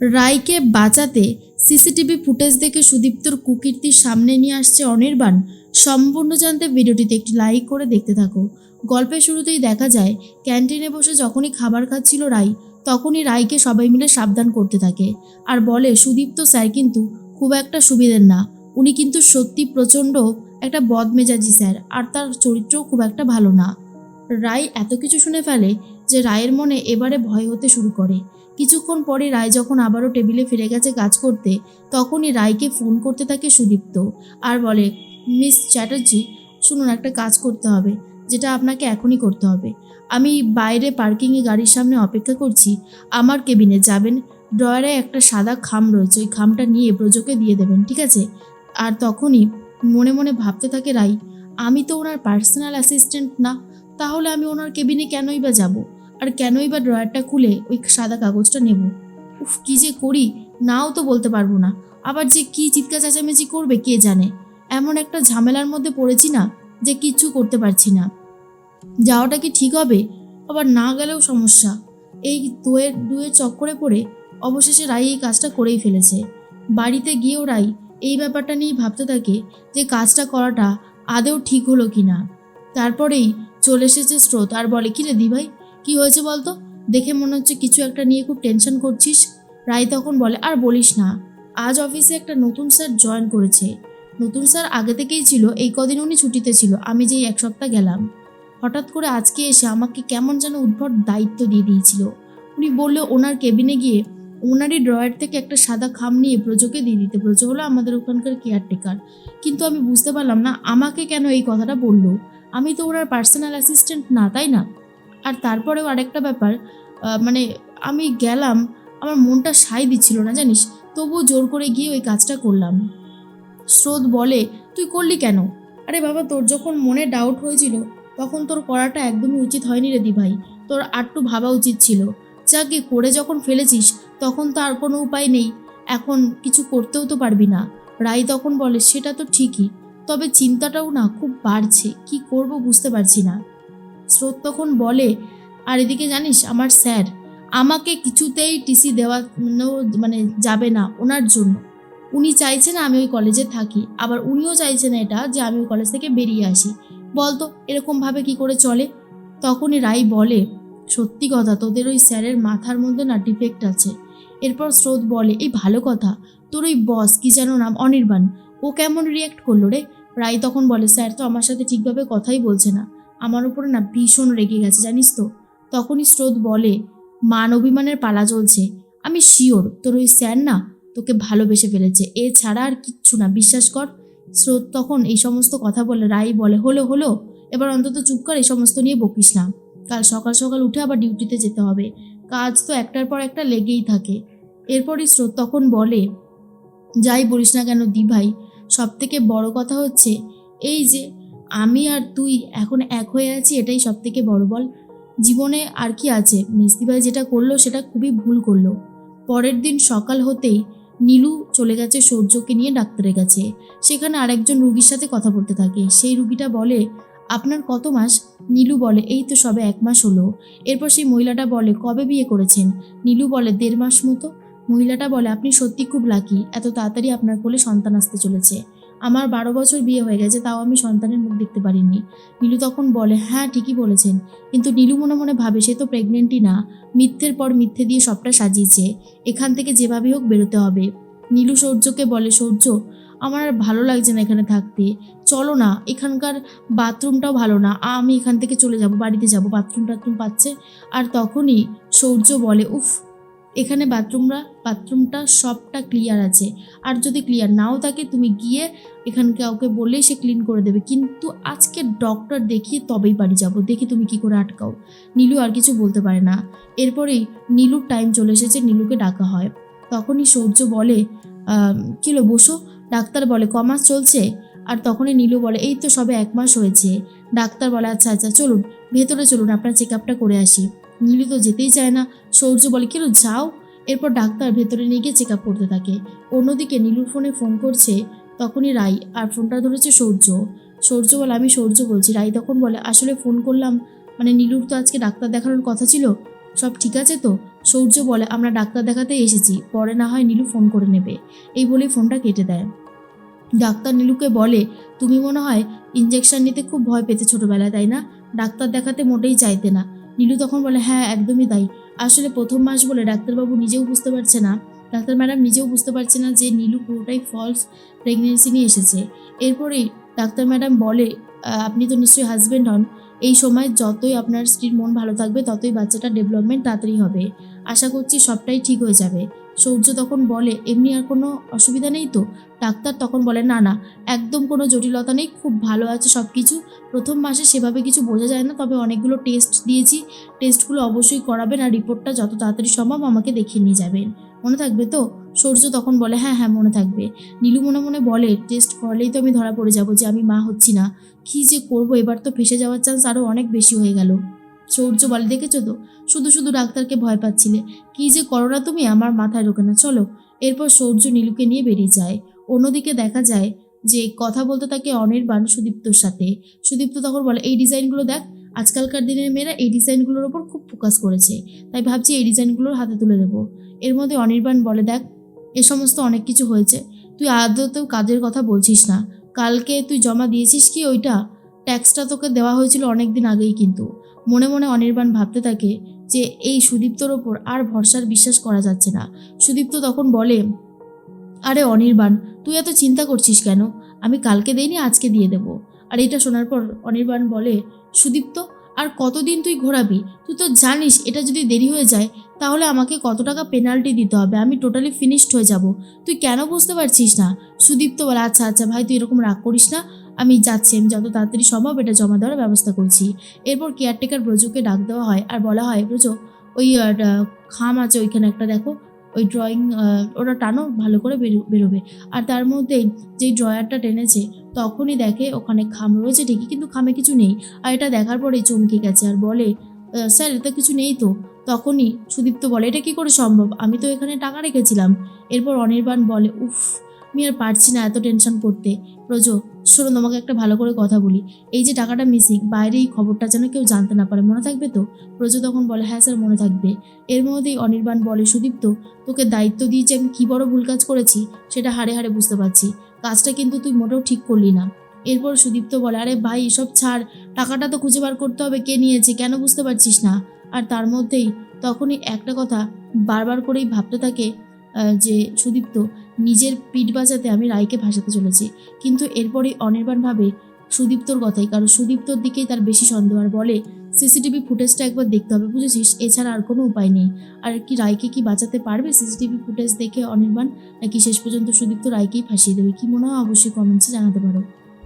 রায়কে বাঁচাতে CCTV footage দেখে সুদীপ্তর কুকীর্তির সামনে নিয়ে আসছে অনির্বাণ। সম্পূর্ণ জানতে ভিডিওটিতে একটি লাইক করে দেখতে থাকো। গল্পের শুরুতেই দেখা যায়, ক্যান্টিনে বসে যখনই খাবার খাচ্ছিল রাই তখনই রায়কে সবাই মিলে সাবধান করতে থাকে। আর বলে, সুদীপ্ত স্যার কিন্তু খুব একটা সুবিধের না। উনি কিন্তু সত্যি প্রচণ্ড একটা বদমেজাজি স্যার, আর তার চরিত্রও খুব একটা ভালো না। রায় এত কিছু শুনে ফেলে যে রায়ের মনে এবারে ভয় হতে শুরু করে। কিছুক্ষণ পরে রায় যখন আবারও টেবিলে ফিরে গেছে কাজ করতে, তখনই রায়কে ফোন করতে থাকে সুদীপ্ত আর বলে, মিস চ্যাটার্জি, শুনুন একটা কাজ করতে হবে, যেটা আপনাকে এখনই করতে হবে। আমি বাইরে পার্কিংয়ে গাড়ির সামনে অপেক্ষা করছি, আমার কেবিনে যাবেন, ড্রয়ারে একটা সাদা খাম রয়েছে, ওই খামটা নিয়ে ব্রজকে দিয়ে দেবেন, ঠিক আছে? আর তখনই মনে মনে ভাবতে থাকে রাই আমি তো ওনার পার্সোনাল অ্যাসিস্ট্যান্ট না, তাহলে আমি ওনার কেবিনে কেনই বা যাব? আর কেনই বা ড্রয়ারটা খুলে ওই সাদা কাগজটা নেব? উফ, কী যে করি? নাও তো বলতে পারব না। আবার যে কি চিৎকার চেঁচামেচি করবে কে জানে? এমন একটা ঝামেলার মধ্যে পড়েছি না যে কিচ্ছু করতে পারছি না। যাওয়াটা কি ঠিক হবে? আবার না গেলেও সমস্যা। এই দুয়ের দুয়ের চক্করে পড়ে অবশেষে রাই এই কাজটা করেই ফেলেছে। বাড়িতে গিয়েও রাই এই ব্যাপারটা নিয়েই ভাবতে থাকে যে কাজটা করাটা আদেও ঠিক হলো কি না তারপরেই চলে এসেছে স্রোত। আর বলে, কি রে দি ভাই কি হয়েছে বলতো? দেখে মনে হচ্ছে কিছু একটা নিয়ে খুব টেনশন করছিস। রাই তখন বলে, আর বলিস না, আজ অফিসে একটা নতুন স্যার জয়েন করেছে। নতুন স্যার আগে থেকেই ছিল, এই কদিন উনি ছুটিতে ছিল, আমি যেই এক সপ্তাহ গেলাম। হঠাৎ করে আজকে এসে আমাকে কেমন যেন উদ্ভট দায়িত্ব দিয়ে দিয়েছিল। উনি বললে, ওনার কেবিনে গিয়ে ওনারই ড্রয়ার থেকে একটা সাদা খাম নিয়ে ব্রজকে দিয়ে দিতে। ব্রজ হলো আমাদের ওখানকার কেয়ারটেকার কিন্তু আমি বুঝতে পারলাম না, আমাকে কেন এই কথাটা বলল? আমি তো ওনার পার্সোনাল অ্যাসিস্ট্যান্ট না, তাই না? আর তারপরেও আরেকটা ব্যাপার মানে আমি গেলাম, আমার মনটা সাই দিচ্ছিল না, জানিস? তবুও জোর করে গিয়ে ওই কাজটা করলাম। স্রোত বলে, তুই করলি কেন? আরে বাবা, তোর যখন মনে ডাউট হয়েছিল, তখন তোর করাটা একদমই উচিত হয়নি রে দি ভাই তোর আরটু ভাবা উচিত ছিল। যাকে করে যখন ফেলেছিস, তখন তো আর কোনো উপায় নেই। এখন কিছু করতেও তো পারবি না। রাই তখন বলে, সেটা তো ঠিকই, তবে চিন্তাটাও না খুব বাড়ছে। কি করব বুঝতে পারছি না। স্রোত তখন বলে, আর এদিকে জানিস আমার স্যার, আমাকে কিছুতেই টিসি দেওয়া মানে যাবে না ওনার জন্য। উনি চাইছে না আমি ওই কলেজে থাকি, আবার উনিও চাইছেন এটা যে আমি ওই কলেজ থেকে বেরিয়ে আসি। বলতো এরকমভাবে কি করে চলে? তখনই রাই বলে, সত্যি কথা, তোদের ওই স্যারের মাথার মধ্যে না ডিফেক্ট আছে। এরপর স্রোত বলে, এই ভালো কথা, তোর ওই বস কি যেন নাম, অনির্বাণ, ও কেমন রিয়াক্ট করল রে? রাই তখন বলে, স্যার তো আমার সাথে ঠিকভাবে কথাই বলছে না। আমার উপরে না ভীষণ রেগে গেছে, জানিস তো। তখনই স্রোত বলে মান অভিমানের পালা চলছে আমি শিওর, তোর ওই স্যার না তোকে ভালোবেসে ফেলেছে। এ ছাড়া আর কিচ্ছু না, বিশ্বাস কর। স্রোত তখন এই সমস্ত কথা বলে, রাই বলে, হলো হলো। এবার অন্তত চুপ কর, এই সমস্ত নিয়ে বকিস না। কাল সকাল সকাল উঠে আবার ডিউটিতে যেতে হবে। কাজ তো একটার পর একটা লেগেই থাকে। এরপরই স্রোত তখন বলে, যাই বলিস না কেন দি ভাই সব থেকে বড় কথা হচ্ছে, এই যে আমি আর তুই এখন এক হয়ে আছি, এটাই সব থেকে বড় বল। জীবনে আর কি আছে? মিস্তি ভাই যেটা করল, সেটা খুবই ভুল করল। পরের দিন সকাল হতেই নীলু চলে গেছে সূর্যকে নিয়ে ডাক্তারের কাছে। সেখানে আরেকজন রুগীর সাথে কথা বলতে থাকে। সেই রুগীটা বলে, আপনার কত মাস? নীলু বলে, এই তো সবে এক মাস হলো। এরপর সেই মহিলাটা বলে, কবে বিয়ে করেছেন? নীলু বলে, দেড় মাস মতো। মহিলাটা বলে, আপনি সত্যি খুব লাকি এত তাড়াতাড়ি আপনার কোলে সন্তান আসতে চলেছে। আমার বারো বছর বিয়ে হয়ে গেছে, তাও আমি সন্তানের মুখ দেখতে পারিনি। নীলু তখন বলে হ্যাঁ ঠিকই বলেছেন। কিন্তু নীলু মনে মনে ভাবে, সে তো প্রেগনেন্টই না। মিথ্যের পর মিথ্যে দিয়ে সবটা সাজিয়েছে। এখান থেকে যেভাবে হোক বেরোতে হবে। নীলু সৌর্যকে বলে, সৌর্য, আমার আর ভালো লাগছে না এখানে থাকতে। চলো না, এখানকার বাথরুমটাও ভালো না। আমি এখান থেকে চলে যাব, বাড়িতে যাব। বাথরুম টাথরুম পাচ্ছে। আর তখনই সৌর্য বলে, উফ এখানে বাথরুমরা, বাথরুমটা সবটা ক্লিয়ার আছে। আর যদি ক্লিয়ার নাও থাকে, তুমি গিয়ে এখানে কাউকে বললেই সে ক্লিন করে দেবে। কিন্তু আজকে ডক্টর দেখিয়ে তবেই বাড়ি যাব। দেখি তুমি কি করে আটকাও। নীলু আর কিছু বলতে পারে না। এরপরেই নীলুর টাইম চলে এসেছে, নীলুকে ডাকা হয়। তখনই সৌর্য বলে কিলো বসো। ডাক্তার বলে কমাস চলছে? আর তখনই নীলু বলে, এই তো সবে এক মাস হয়েছে। ডাক্তার বলে আচ্ছা আচ্ছা চলুন, ভেতরে চলুন, আপনার চেক আপটা করে আসি। নীলু তো যেতেই চায় না। সৌর্য বলে, কিলো, যাও। এরপর ডাক্তার ভেতরে নিয়ে গিয়ে চেক আপ করতে থাকে। অন্যদিকে নীলুর ফোনে ফোন করছে তখনই রাই, আর ফোনটা ধরেছে সৌর্য। সৌর্য বলে, আমি সৌর্য বলছি। রাই তখন বলে, আসলে ফোন করলাম। মানে নীলুর তো আজকে ডাক্তার দেখানোর কথা ছিল। সব ঠিক আছে তো? সৌর্য বলে, আমরা ডাক্তার দেখাতে এসেছি। পরে না হয় নীলু ফোন করে নেবে। এই বলেই ফোনটা কেটে দেয়। ডাক্তার নীলুকে বলে, তুমি মনে হয় ইঞ্জেকশন নিতে খুব ভয় পেতে ছোটোবেলায়, তাই না? ডাক্তার দেখাতে মোটেই চাইতে না। নীলু তখন বলে হ্যাঁ একদমই তাই। আসলে প্রথম মাস বলে ডাক্তারবাবু নিজেও বুঝতে পারছে না। ডাক্তার ম্যাডাম নিজেও বুঝতে পারছে না যে নীলু পুরোটাই ফলস প্রেগনেন্সি নিয়ে এসেছে। এরপরেই ডাক্তার ম্যাডাম বলে আপনি তো নিশ্চয়ই হাজব্যান্ড হন। এই সময় যতই আপনার স্ত্রীর মন ভালো থাকবে, ততই বাচ্চাটা ডেভেলপমেন্ট তাড়াতাড়ি হবে। আশা করছি সবটাই ঠিক হয়ে যাবে। সূর্য তখন বলে, এমনি আর কোনো অসুবিধা নেই তো? ডাক্তার তখন বলে, না না, একদম কোনো জটিলতা নেই, খুব ভালো আছে সব কিছু প্রথম মাসে সেভাবে কিছু বোঝা যায় না, তবে অনেকগুলো টেস্ট দিয়েছি। টেস্টগুলো অবশ্যই করাবেন আর রিপোর্টটা যত তাড়াতাড়ি সম্ভব আমাকে দেখিয়ে নিয়ে যাবেন। মনে থাকবে তো? সূর্য তখন বলে হ্যাঁ হ্যাঁ মনে থাকবে। নীলু মনে মনে বলে, টেস্ট করলেই তো আমি ধরা পড়ে যাব যে আমি মা হচ্ছি না। কী যে করব, এবার তো ফেসে যাওয়ার চান্স আরও অনেক বেশি হয়ে গেল। সূর্য বলে, দেখেছ তো? শুধু শুধু ডাক্তারকে ভয় পাচ্ছিলে। কী যে করো না তুমি, আমার মাথায় ঢোকে না। চলো। এরপর সূর্য নীলুকে নিয়ে বেরিয়ে যায়। অন্যদিকে দেখা যায় যে কথা বলতে থাকে অনির্বাণ সুদীপ্তর সাথে। সুদীপ্ত তখন বলে, এই ডিজাইনগুলো দেখ। আজকালকার দিনের মেয়েরা এই ডিজাইনগুলোর ওপর খুব ফোকাস করেছে। তাই ভাবছি এই ডিজাইনগুলোর হাতে তুলে দেবো। এর মধ্যে অনির্বাণ বলে, দেখ, এ সমস্ত অনেক কিছু হয়েছে। তুই আদতেও কাজের কথা বলছিস না। কালকে তুই জমা দিয়েছিস কি ওইটা? ট্যাক্সটা তোকে দেওয়া হয়েছিল অনেক দিন আগেই কিন্তু। মনে মনে অনির্বাণ ভাবতে থাকে যে এই সুদীপ্তর ওপর আর ভরসার বিশ্বাস করা যাচ্ছে না। সুদীপ্ত তখন বলে, আরে অনির্বাণ, তুই এত চিন্তা করছিস কেন? আমি কালকে দেইনি, আজকে দিয়ে দেবো। আর এটা শোনার পর অনির্বাণ বলে, সুদীপ্ত, আর কতদিন তুই ঘোরাবি? তুই তো জানিস, এটা যদি দেরি হয়ে যায়, তাহলে আমাকে কত টাকা পেনাল্টি দিতে হবে? আমি টোটালি ফিনিশড হয়ে যাব। তুই কেন বুঝতে পারছিস না? সুদীপ্ত বলে আচ্ছা আচ্ছা ভাই, তুই এরকম রাগ করিস না। আমি যাচ্ছি, আমি যত তাড়াতাড়ি সম্ভব এটা জমা দেওয়ার ব্যবস্থা করছি। এরপর কেয়ারটেকার ব্রজকে ডাক দেওয়া হয় আর বলা হয়, ব্রজ, ওই খাম আছে ওইখানে একটা, দেখো, ওই ড্রয়িং ওরা টানো, ভালো করে বেরো- বেরোবে। আর তার মধ্যেই যেই ড্রয়ারটা টেনেছে, তখনই দেখে ওখানে খাম রয়েছে ঠিকই, কিন্তু খামে কিছু নেই। আর এটা দেখার পরেই চমকে গেছে আর বলে স্যার এটা কিছু নেই তো? তখনই সুদীপ্ত বলে, এটা কী করে সম্ভব? আমি তো এখানে টাকা রেখেছিলাম। এরপর অনির্বাণ বলে, উফ, আমি আর পারছি না এত টেনশন করতে। প্রজ শোনো তোমাকে একটা ভালো করে কথা বলি। এই যে টাকাটা মিসিং বাইরে এই খবরটা যেন কেউ জানতে না পারে। মনে থাকবে তো? প্রজ তখন বলে হ্যাঁ স্যার, মনে থাকবে। এর মধ্যেই অনির্বাণ বলে, সুদীপ্ত, তোকে দায়িত্ব দিয়েছে আমি, কী বড় ভুল কাজ করেছি সেটা হাড়ে হাড়ে বুঝতে পারছি। কাজটা কিন্তু তুই মোটেও ঠিক করলি না। এরপর সুদীপ্ত বলে, আরে ভাই, এসব ছাড়। টাকাটা তো খুঁজে বার করতে হবে, কে নিয়েছে? কেন বুঝতে পারছিস না? আর তার মধ্যেই তখনই একটা কথা বারবার করেই ভাবতে থাকে যে সুদীপ্ত নিজের পিঠ বাঁচাতে আমি রায়কে ভাসাতে চলেছি। কিন্তু এরপরে অনির্বাণ ভাবে সুদীপ্তর কথাই, কারণ সুদীপ্তর দিকেই তার বেশি সন্দেহ আর বলে, সিসিটিভি ফুটেজটা একবার দেখতে হবে, বুঝেছিস? এছাড়া আর কোনো উপায় নেই। আর কি, রায়কে কি বাঁচাতে পারবে সিসিটিভি ফুটেজ দেখে অনির্বাণ, নাকি শেষ পর্যন্ত সুদীপ্ত রায়কেই ফাঁসিয়ে দেবে? কি মনে হয় অবশ্যই কমেন্টসে জানাতে পারো।